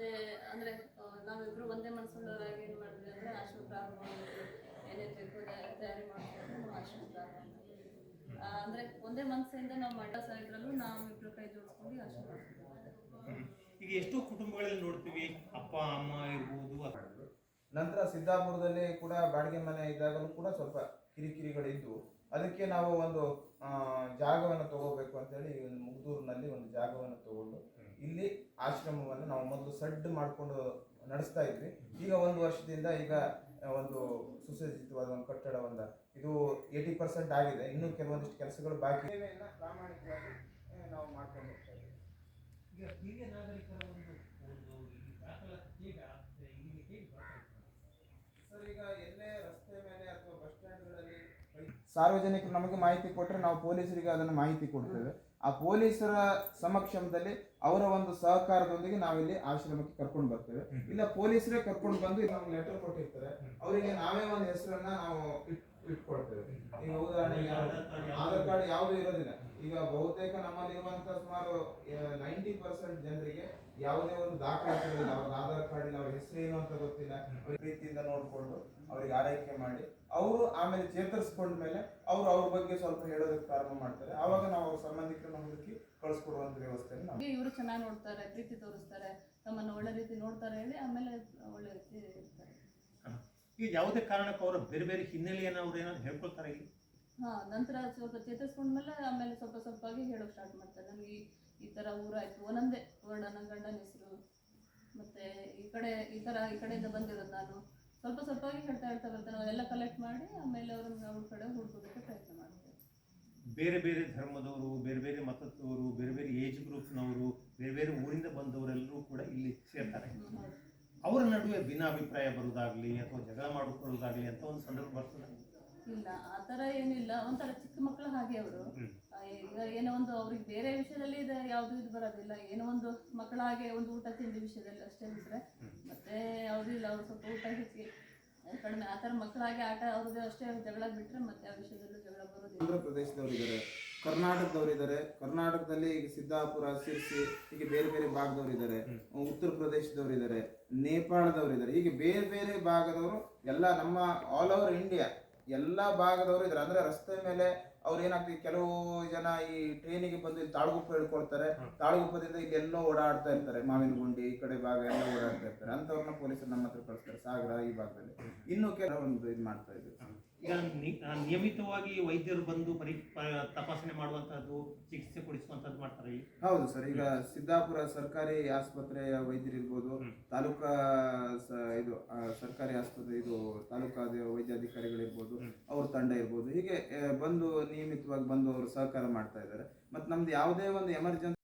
ಮತ್ತೆ ಅಂದ್ರೆ ನಾವಿಬ್ಬರು ನಾವಿಬ್ರು ಒಂದೇ ಮನಸ್ಸುಳ್ಳವರಾಗಿ ಏನು ಮಾಡಿದ್ವಿ ಅಂದ್ರೆ ಆಶ್ರಮ ಪ್ರಾರಂಭ ಮಾಡಿದ್ವಿ ಏನೇನು ಬೇಕು ತಯಾ- ತಯಾರಿ ಮಾಡ್ಕೊಂಡು ನಾವು ಆಶ್ರಮ ಪ್ರಾರಂಭ. ಅಂದ್ರೆ ಒಂದೇ ಮನಸ್ಸಿಂದ ನಾವು ಮಠ ಸಾಯಿದ್ರಲ್ಲೂ ನಾವಿಬ್ರು ಕೈ ಜೋಡಿಸ್ಕೊಂಡು ಆಶ್ರಮ ಈಗ ಎಷ್ಟೋ ಕುಟುಂಬಗಳಲ್ಲಿ ನೋಡ್ತೀವಿ ಅಪ್ಪ ಅಮ್ಮ ಇರ್ಬೋದು ನಂತರ ಸಿದ್ದಾಪುರದಲ್ಲಿ ಕೂಡ ಬಾಡಿಗೆ ಮನೆ ಇದ್ದಾಗಲೂ ಕೂಡ ಸ್ವಲ್ಪ ಕಿರಿಕಿರಿಗಳಿದ್ದು ಅದಕ್ಕೆ ನಾವು ಒಂದು ಜಾಗವನ್ನು ತಗೋಬೇಕು ಅಂತೇಳಿ ಈ ಒಂದು ಮುಗ್ದೂರಿನಲ್ಲಿ ಒಂದು ಜಾಗವನ್ನು ತಗೊಂಡು ಇಲ್ಲಿ ಆಶ್ರಮವನ್ನು ನಾವು ಮೊದಲು ಸಡ್ ಮಾಡಿಕೊಂಡು ನಡೆಸ್ತಾ ಇದ್ವಿ. ಈಗ ಒಂದು ವರ್ಷದಿಂದ ಈಗ ಒಂದು ಸುಸಜ್ಜಿತವಾದ ಒಂದು ಕಟ್ಟಡ ಒಂದು ಇದು ಏಯ್ಟಿ ಪರ್ಸೆಂಟ್ ಆಗಿದೆ. ಇನ್ನೂ ಕೆಲವೊಂದಿಷ್ಟು ಕೆಲಸಗಳು ಬಾಕಿ ಪ್ರಾಮಾಣಿಕವಾಗಿ ನಾವು ಮಾಡ್ಕೊಂಡು ಹೋಗ್ತಾ ಇದ್ದೀವಿ. ಈಗ ಹಿರಿಯ ನಾಗರಿಕರ ಒಂದು ಒಂದು ಈ ದಾಖಲಾತಿ ಹೇಗೆ ಆಗ್ತದೆ? ಇಲ್ಲಿಗೆ ಹೇಗೆ ಸರ್ ಈಗ ಎಲ್ಲೇ ರಸ್ತೆ ಮೇಲೆ ಅಥವಾ ಬಸ್ ಸ್ಟ್ಯಾಂಡ್ಗಳಲ್ಲಿ ಸಾರ್ವಜನಿಕರು ನಮಗೆ ಮಾಹಿತಿ ಕೊಟ್ಟರೆ ನಾವು ಪೊಲೀಸರಿಗೆ ಅದನ್ನು ಮಾಹಿತಿ ಕೊಡ್ತೇವೆ. ಆ ಪೊಲೀಸರ ಸಮಕ್ಷಮದಲ್ಲಿ ಅವರ ಒಂದು ಸಹಕಾರದೊಂದಿಗೆ ನಾವಿಲ್ಲಿ ಆಶ್ರಮಕ್ಕೆ ಕರ್ಕೊಂಡು ಬರ್ತೇವೆ. ಇಲ್ಲ ಪೊಲೀಸರೇ ಕರ್ಕೊಂಡು ಬಂದು ನಮ್ಗೆ ಲೆಟರ್ ಕೊಟ್ಟಿರ್ತಾರೆ. ಅವರಿಗೆ ನಾವೇ ಒಂದು ಹೆಸರನ್ನ ನಾವು ಇಟ್ ಇಟ್ಕೊಳ್ತೇವೆ. ಈಗ ಉದಾಹರಣೆಗೆ ಆಧಾರ್ ಕಾರ್ಡ್ ಯಾವುದು? ಇರೋದಿಲ್ಲ. ಈಗ ಬಹುತೇಕ ನಮ್ಮಲ್ಲಿ ಇರುವಂತ ಸುಮಾರು ನೈಂಟಿ ಪರ್ಸೆಂಟ್ ಜನರಿಗೆ ಯಾವುದೇ ಒಂದು ದಾಖಲಾತಿ ಅವ್ರ ಆಧಾರ್ ಕಾರ್ಡ್ ಇಲ್ಲ ಅವ್ರ ಹೆಸರು ಏನು ಅಂತ ಗೊತ್ತಿಲ್ಲ. ರೀತಿಯಿಂದ ಪ್ರೀತಿಯಿಂದ ನೋಡ್ಕೊಂಡು ಅವ್ರಿಗೆ ಆರೈಕೆ ಮಾಡಿ ಅವರು ಆಮೇಲೆ ಚೇತರಿಸ್ಕೊಂಡ ಮೇಲೆ ಅವರು ಅವ್ರ ಬಗ್ಗೆ ಸ್ವಲ್ಪ ಹೇಳೋದಕ್ಕೆ ಪ್ರಾರಂಭ ಮಾಡ್ತಾರೆ. ಅವಾಗ ನಾವು ಅವ್ರ ಹುಡುಕಿ ವ್ಯವಸ್ಥೆಯನ್ನು ನಾವು ಇವರು ಚೆನ್ನಾಗಿ ನೋಡ್ತಾರೆ ಪ್ರೀತಿ ತೋರಿಸ್ತಾರೆ ತಮ್ಮನ್ನು ಒಳ್ಳೆ ರೀತಿ ನೋಡ್ತಾರೆ ಹೇಳಿ ಆಮೇಲೆ ಒಳ್ಳೆ ರೀತಿ ಇರ್ತಾರೆ. ಈಗ ಯಾವುದೇ ಕಾರಣಕ್ಕೂ ಅವರ ಬೇರೆ ಬೇರೆ ಹಿನ್ನೆಲೆಯನ್ನು ಅವ್ರು ಏನಾದ್ರು ಹೇಳ್ಕೊಳ್ತಾರೆ ಇಲ್ಲಿ ಹಾ ನಂತರ ಸ್ವಲ್ಪ ಚೇತರಿಸ್ಕೊಂಡ್ಮೇಲೆ ಆಮೇಲೆ ಸ್ವಲ್ಪ ಸ್ವಲ್ಪ ಆಗಿ ಹೇಳೋಕೆ ಸ್ಟಾರ್ಟ್ ಮಾಡ್ತಾರೆ. ನನಗೆ ಈ- ಈ ಥರ ಊರಾಯ್ತು ಒಂದೊಂದೇ ವರ್ಣ ನನ್ನ ಗಂಡನ ಹೆಸರು ಮತ್ತೆ ಈ ಕಡೆ ಈ ಥರ ಈ ಕಡೆಯಿಂದ ಬಂದಿರೋದು ನಾನು. ಸ್ವಲ್ಪ ಸ್ವಲ್ಪ ಆಗಿ ಹೇಳ್ತಾ ಹೇಳ್ತಾ ಬರ್ತಾರೆ. ನಾವೆಲ್ಲ ಕಲೆಕ್ಟ್ ಮಾಡಿ ಆಮೇಲೆ ಅವ್ರನ್ನ ಅವ್ರ ಕಡೆ ಹುಡ್ಕೋದಕ್ಕೆ ಬೇರೆ ಬೇರೆ ಧರ್ಮದವರು ಬೇರೆ ಬೇರೆ ಮತದವರು ಬೇರೆ ಬೇರೆ ಏಜ್ ಗ್ರೂಪ್ನವರು ಬೇರೆ ಬೇರೆ ಊರಿಂದ ಬಂದವರೆಲ್ಲರೂ ಕೂಡ ಇಲ್ಲಿ ಸೇರ್ತಾರೆ. ಅವರ ನಡುವೆ ಭಿನ್ನಾಭಿಪ್ರಾಯ ಬರುವುದಾಗ್ಲಿ ಅಥವಾ ಜಗಳ ಮಾಡಿಕೊಳ್ಳೋದಾಗ್ಲಿ ಅಂತ ಒಂದು ಸಂದರ್ಭ ಬರ್ತದೆ? ಇಲ್ಲ ಆ ಥರ ಏನಿಲ್ಲ. ಒಂಥರ ಚಿಕ್ಕ ಮಕ್ಕಳ ಹಾಗೆ ಅವರು. ಈಗ ಏನೋ ಒಂದು ಅವ್ರಿಗೆ ಬೇರೆ ವಿಷಯದಲ್ಲಿ ಇದೆ ಯಾವುದು ಇದು ಬರೋದಿಲ್ಲ. ಏನೋ ಒಂದು ಮಕ್ಕಳ ಹಾಗೆ ಒಂದು ಊಟ ತಿಂಡಿ ವಿಷಯದಲ್ಲಿ ಅಷ್ಟೇ ಬಿಟ್ಟರೆ ಮತ್ತೆ ಯಾವುದೂ ಇಲ್ಲ ಅವ್ರು ಸ್ವಲ್ಪ ಊಟ ಹೆಚ್ಚಿಗೆ ಕಡಿಮೆ ಆ ಥರ ಮಕ್ಕಳ ಆಟ ಅವ್ರದ್ದು ಅಷ್ಟೇ ಜಗಳ ಬಿಟ್ಟರೆ ಮತ್ತೆ ಆ ವಿಷಯದಲ್ಲೂ ಜಗಳ ಬರೋದಿಲ್ಲ. ಆಂಧ್ರ ಪ್ರದೇಶದವರು ಇದ್ದಾರೆ ಕರ್ನಾಟಕದವರು ಇದ್ದಾರೆ ಕರ್ನಾಟಕದಲ್ಲಿ ಈಗ ಸಿದ್ದಾಪುರ ಸಿರ್ಸಿ ಹೀಗೆ ಬೇರೆ ಬೇರೆ ಭಾಗದವರು ಇದ್ದಾರೆ ಉತ್ತರ ಪ್ರದೇಶದವರು ಇದ್ದಾರೆ ನೇಪಾಳದವರು ಇದ್ದಾರೆ ಹೀಗೆ ಬೇರೆ ಬೇರೆ ಭಾಗದವರು ಎಲ್ಲ ನಮ್ಮ ಆಲ್ ಓವರ್ ಇಂಡಿಯಾ ಎಲ್ಲ ಭಾಗದವರು ಇದ್ದಾರೆ ಅಂದ್ರೆ ರಸ್ತೆ ಮೇಲೆ ಅವ್ರು ಏನಾಗ್ತದೆ ಕೆಲವು ಜನ ಈ ಟ್ರೈನಿಗೆ ಬಂದು ಇಲ್ಲಿ ತಾಳಗುಪ್ಪ ಹೇಳ್ಕೊಳ್ತಾರೆ ತಾಳಗುಪ್ಪದಿಂದ ಇಲ್ಲಿ ಎಲ್ಲೋ ಓಡಾಡ್ತಾ ಇರ್ತಾರೆ. ಮಾವಿನ ಗುಂಡಿ ಈ ಕಡೆ ಭಾಗ ಎಲ್ಲ ಓಡಾಡ್ತಾ ಇರ್ತಾರೆ. ಅಂತವ್ರನ್ನ ಪೊಲೀಸರು ನಮ್ಮ ಹತ್ರ ಕಳಿಸ್ತಾರೆ. ಸಾಗರ ಈ ಭಾಗದಲ್ಲಿ. ಇನ್ನು ಕೆಲವೊಂದು ಇದು ಮಾಡ್ತಾ ಇದ್ರು ಈಗ ನಿಯಮಿತವಾಗಿ ವೈದ್ಯರು ಬಂದು ಪರಿ ತಪಾಸಣೆ ಮಾಡುವಂತಹದ್ದು ಚಿಕಿತ್ಸೆ ಕೊಡಿಸುವಂತದ್ದು ಮಾಡ್ತಾರೆ ಹೌದು ಸರ್. ಈಗ ಸಿದ್ದಾಪುರ ಸರ್ಕಾರಿ ಆಸ್ಪತ್ರೆಯ ವೈದ್ಯರಿರ್ಬೋದು ತಾಲೂಕಾ ಸರ್ಕಾರಿ ಆಸ್ಪತ್ರೆ ಇದು ತಾಲೂಕಾ ವೈದ್ಯಾಧಿಕಾರಿಗಳಿರ್ಬೋದು ಅವ್ರ ತಂಡ ಇರ್ಬೋದು. ಹೀಗೆ ಬಂದು ನಿಯಮಿತವಾಗಿ ಬಂದು ಅವರು ಸಹಕಾರ ಮಾಡ್ತಾ ಇದ್ದಾರೆ. ಮತ್ತು ನಮ್ದು ಯಾವುದೇ ಒಂದು ಎಮರ್ಜೆನ್ಸಿ